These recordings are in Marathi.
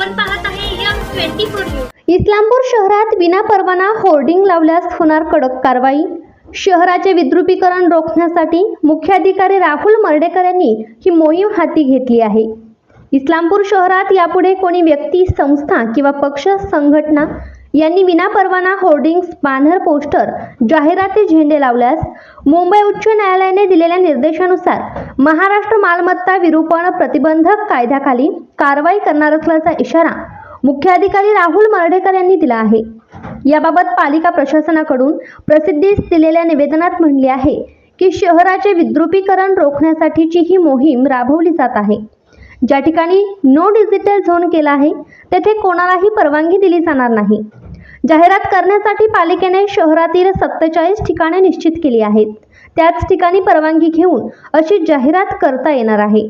आपण पाहत आहे यम ट्वेंटी फोर न्यूज. इस्लामपूर शहरात विनापरवाना होर्डिंग लावल्यास होणार कडक कारवाई. शहराचे विद्रुपीकरण रोखण्यासाठी मुख्याधिकारी राहुल मर्डेकर यांनी ही मोहीम हाती घेतली आहे. इस्लामपूर शहरात यापुढे कोणी व्यक्ती संस्था किंवा पक्ष संघटना यांनी विनापरवाना होर्डिंग्स बॅनर पोस्टर जाहिराती झेंडे लावल्यास मुंबई उच्च न्यायालयाने दिलेल्या निर्देशानुसार महाराष्ट्र मालमत्ता विरूपण प्रतिबंधक कायद्याखाली कारवाई करणार असल्याचा इशारा मुख्याधिकारी राहुल मर्ढेकर यांनी दिला आहे. याबाबत पालिका प्रशासनाकडून प्रसिद्धीस दिलेल्या निवेदनात म्हणले आहे की शहराचे विद्रुपीकरण रोखण्यासाठीची ही मोहीम राबवली जात आहे. ज्या ठिकाणी नो डिजिटल झोन केला आहे तेथे कोणालाही परवानगी दिली जाणार नाही. जाहिरात करण्यासाठी पालिकेने शहरातील सत्तेचाळीस ठिकाणे निश्चित केली आहेत. त्याच ठिकाणी परवानगी घेऊन अशी जाहिरात करता येणार आहे.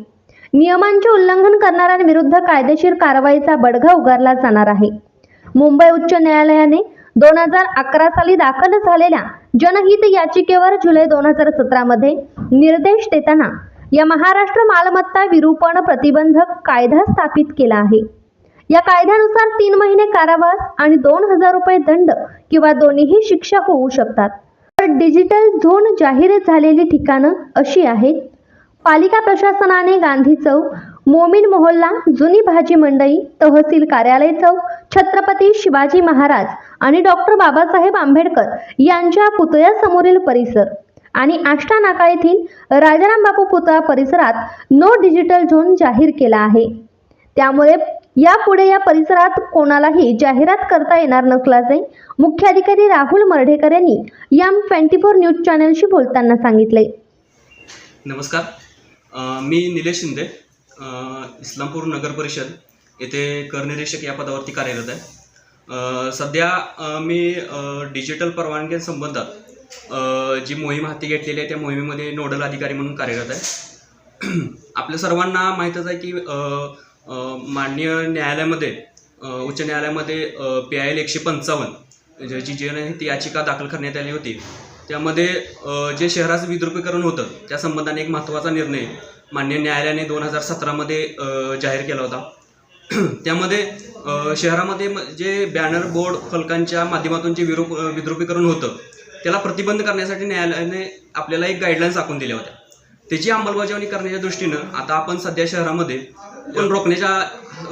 नियमांचे उल्लंघन करणाऱ्यांविरुद्ध कायदेशीर कारवाईचा बडगा उगारला जाणार आहे. मुंबई उच्च न्यायालयाने दोन हजार अकरा साली दाखल झालेल्या जनहित याचिकेवर जुलै दोन हजार सतरामध्ये निर्देश देताना या महाराष्ट्र मालमत्ता विरूपण प्रतिबंधक कायदा स्थापित केला आहे. या कायद्यानुसार तीन महिने कारावास आणि दोन हजार रुपये दंड किंवा दोन्हीही शिक्षा होऊ शकतात. तर डिजिटल झोन जाहीर झालेली ठिकाणं अशी आहेत. पालिका प्रशासनाने गांधी चौक मोमीन मोहल्ला जुनी भाजी मंडई तहसील कार्यालय चौक छत्रपती शिवाजी महाराज आणि डॉक्टर बाबासाहेब आंबेडकर यांच्या पुतळ्यासमोरील परिसर आणि आष्टा नाका येथील राजाराम बापू पुतळा परिसरात नो डिजिटल झोन जाहीर केला आहे. त्यामुळे यापुढे या परिसरात कोणालाही जाहिरात करता येणार नसल्याचे मुख्याधिकारी राहुल मर्ढेकर यांनी याम ट्वेंटी फोर न्यूज चॅनलशी बोलताना सांगितले. नमस्कार. मी निलेश शिंदे इस्लामपूर नगर परिषद येथे करनिरीक्षक या पदावरती कार्यरत आहे. सध्या मी डिजिटल परवानग्यांसंबंधात जी मोहीम हाती घेतलेली आहे त्या मोहिमेमध्ये नोडल अधिकारी म्हणून कार्यरत आहे. आपल्या सर्वांना माहीतच आहे की माननीय न्यायालयामध्ये उच्च न्यायालयामध्ये पी आय एल एकशे पंचावन्न ज्याची ती याचिका दाखल करण्यात आली होती. त्यामध्ये जे शहराचं विद्रुपीकरण होतं त्या संबंधाने एक महत्त्वाचा निर्णय मान्य न्यायालयाने दोन हजार सतरामध्ये जाहीर केला होता. त्यामध्ये शहरामध्ये म- जे बॅनर बोर्ड फलकांच्या माध्यमातून जे विरूप विद्रुपीकरण होतं त्याला प्रतिबंध करण्यासाठी न्यायालयाने आपल्याला एक गाईडलाईन्स आखून दिल्या होत्या. त्याची अंमलबजावणी करण्याच्या दृष्टीनं आता आपण सध्या शहरामध्ये पण रोखण्याच्या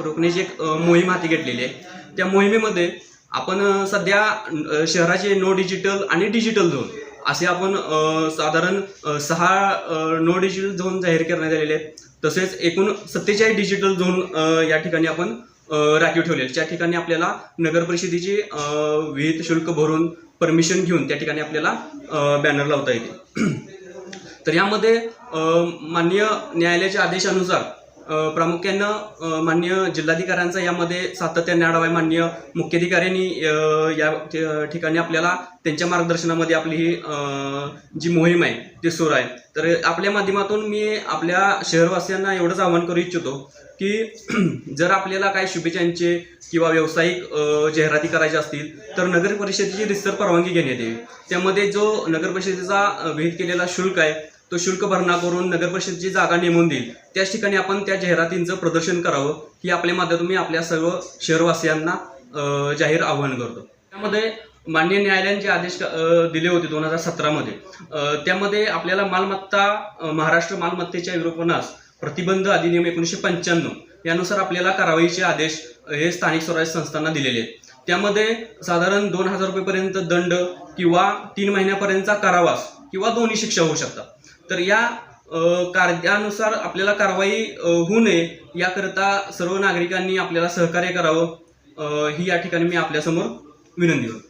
रोखण्याची एक मोहीम हाती घेतलेली आहे. त्या मोहिमेमध्ये आपण सध्या शहराचे नो डिजिटल आणि डिजिटल झोन असे आपण साधारण सहा नो डिजिटल झोन जाहीर करण्यात आलेले आहेत. तसेच एकूण सत्तेचाळीस डिजिटल झोन या ठिकाणी आपण राखीव ठेवले ज्या ठिकाणी आपल्याला नगर परिषदेची विहित शुल्क भरून परमिशन घेऊन त्या ठिकाणी आपल्याला बॅनर लावता येते तर यामध्ये मान्य माननीय न्यायालयाच्या आदेशानुसार प्रामुख्यानं मान्य माननीय जिल्हाधिकाऱ्यांचा यामध्ये सातत्याने आढावा आहे माननीय मुख्याधिकाऱ्यांनी या ठिकाणी आपल्याला त्यांच्या मार्गदर्शनामध्ये आपली ही जी मोहीम आहे ती सुरू आहे. तर आपल्या माध्यमातून मी आपल्या शहरवासियांना एवढंच आवाहन करू इच्छितो की जर आपल्याला काय शुभेच्छांचे किंवा व्यावसायिक जाहिराती करायच्या असतील तर नगर परिषदेची रिसर परवानगी घेण्यात यावी. त्यामध्ये जो नगर परिषदेचा विहित केलेला शुल्क आहे तो शुल्क भरणा करून नगर परिषदेची जागा नेमून देईल त्याच ठिकाणी आपण त्या जाहिरातींचं प्रदर्शन करावं ही आपल्या माध्यमातून आपल्या सर्व शहरवासियांना जाहीर आवाहन करतो. त्यामध्ये मान्य न्यायालयाने जे आदेश दिले होते दोन हजार सतरामध्ये त्यामध्ये आपल्याला मालमत्ता महाराष्ट्र मालमत्तेच्या विरोपणास प्रतिबंध अधिनियम एकोणीसशे पंच्याण्णव यानुसार आपल्याला कारवाईचे आदेश हे स्थानिक स्वराज्य संस्थांना दिलेले आहेत. त्यामध्ये साधारण दोन हजार रुपयेपर्यंत दंड किंवा तीन महिन्यापर्यंतचा कारावास किंवा दोन्ही शिक्षा होऊ शकतात. तर या कार्यानुसार आपल्याला कारवाई होऊ नये याकरता सर्व नागरिकांनी आपल्याला सहकार्य करावं. ही या ठिकाणी मी आपल्यासमोर विनंती करतो.